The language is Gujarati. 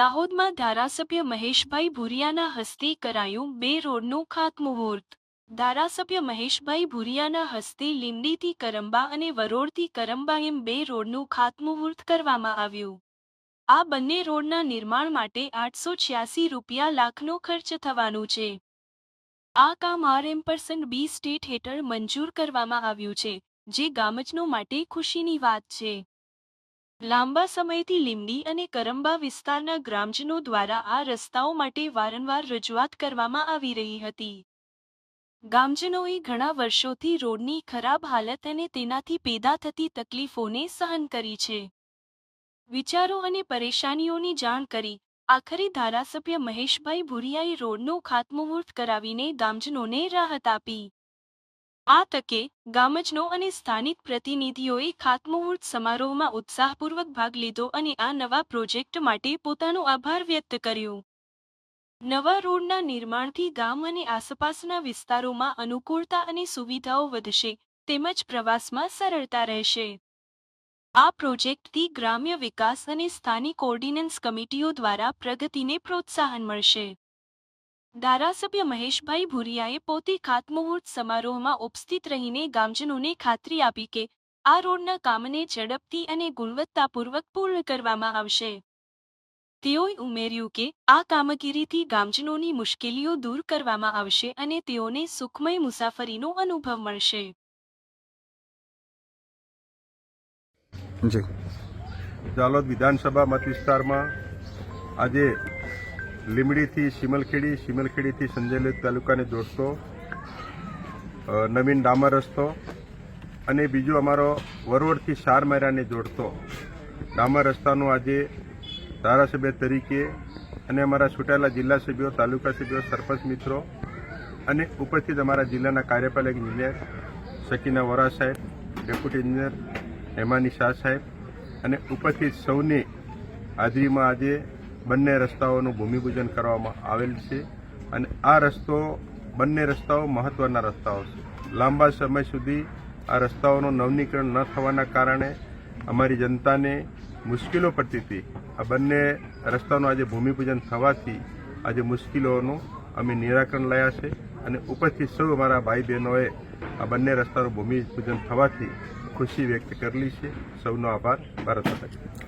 દાહોદમાં ધારાસભ્ય મહેશભાઈ ભુરિયાના હસ્તે કરાયું બે રોડનું ખાતમુહૂર્ત. ધારાસભ્ય મહેશભાઈ ભુરિયાના હસ્તે લીંબડીથી કરંબા અને વરોડથી કરંબા એમ બે રોડનું ખાતમુહૂર્ત કરવામાં આવ્યું. આ બંને રોડના નિર્માણ માટે આઠસો છ્યાસી રૂપિયા લાખનો ખર્ચ થવાનું છે. આ કામ આરએમ પર્સન્ટ બી સ્ટેટ હેઠળ મંજૂર કરવામાં આવ્યું છે, જે ગામજનો માટે ખુશીની વાત છે. લાંબા સમયથી લીંબડી અને કરંબા વિસ્તારના ગ્રામજનો દ્વારા આ રસ્તાઓ માટે વારંવાર રજૂઆત કરવામાં આવી રહી હતી. ગામજનોએ ઘણા વર્ષોથી રોડની ખરાબ હાલત અને તેનાથી પેદા થતી તકલીફોને સહન કરી છે. વિચારો અને પરેશાનીઓની જાણ કરી, આખરે ધારાસભ્ય મહેશભાઈ ભુરિયાએ રોડનું ખાતમુહૂર્ત કરાવીને ગામજનોને રાહત આપી. આ તકે ગામજનો અને સ્થાનિક પ્રતિનિધિઓએ ખાતમુહૂર્ત સમારોહમાં ઉત્સાહપૂર્વક ભાગ લીધો અને આ નવા પ્રોજેક્ટ માટે પોતાનો આભાર વ્યક્ત કર્યો. નવા રોડના નિર્માણથી ગામ અને આસપાસના વિસ્તારોમાં અનુકૂળતા અને સુવિધાઓ વધશે, તેમજ પ્રવાસમાં સરળતા રહેશે. આ પ્રોજેક્ટથી ગ્રામ્ય વિકાસ અને સ્થાનિક ઓર્ડિનન્સ કમિટીઓ દ્વારા પ્રગતિને પ્રોત્સાહન મળશે. ધારાસભ્ય મહેશભાઈ ભુરિયાએ પોતે ખાતમુહૂર્ત સમારોહમાં ઉપસ્થિત રહીને ગામજનોને ખાતરી આપી કે આ રોડના કામને ઝડપથી અને ગુણવત્તાપૂર્વક પૂર્ણ કરવામાં આવશે. તેઓએ ઉમેર્યું કે આ કામગીરીથી ગામજનોની મુશ્કેલીઓ દૂર કરવામાં આવશે અને તેઓને સુખમય મુસાફરીનો અનુભવ મળશે. જાલોદ વિધાનસભા મત વિસ્તારમાં આજે લીમડીથી શિમલખેડી, શિમલખેડીથી સંજયલેજ તાલુકાને જોડતો નવીન ડામર રસ્તો અને બીજો અમારો વરવડથી શારમારાને જોડતો. ડામર રસ્તાનો આજે ધારાસભ્ય તરીકે અને અમારા છૂટાયેલા જિલ્લા સભ્યો, તાલુકા સભ્યો, સરપંચ મિત્રો અને ઉપસ્થિત અમારા જિલ્લાના કાર્યપાલક ઇજનેર શકીના વોરા સાહેબ ડેપ્યુટી ઇજનેર હેમાની શાહ સાહેબ અને ઉપસ્થિત સૌની હાજરીમાં આજે બંને રસ્તાઓનું ભૂમિપૂજન કરવામાં આવેલ છે અને આ રસ્તો, બંને રસ્તાઓ મહત્ત્વના રસ્તાઓ છે. લાંબા સમય સુધી આ રસ્તાઓનું નવનીકરણ ન થવાના કારણે અમારી જનતાને મુશ્કેલો પડતી હતી. આ બંને રસ્તાનું આજે ભૂમિપૂજન થવાથી આજે મુશ્કેલીઓનું અમે નિરાકરણ લાયા છે અને ઉપસ્થિત સૌ અમારા ભાઈ બહેનોએ આ બંને રસ્તાનું ભૂમિપૂજન થવાથી ખુશી વ્યક્ત કરેલી છે. સૌનો આભાર. ભારત માતા.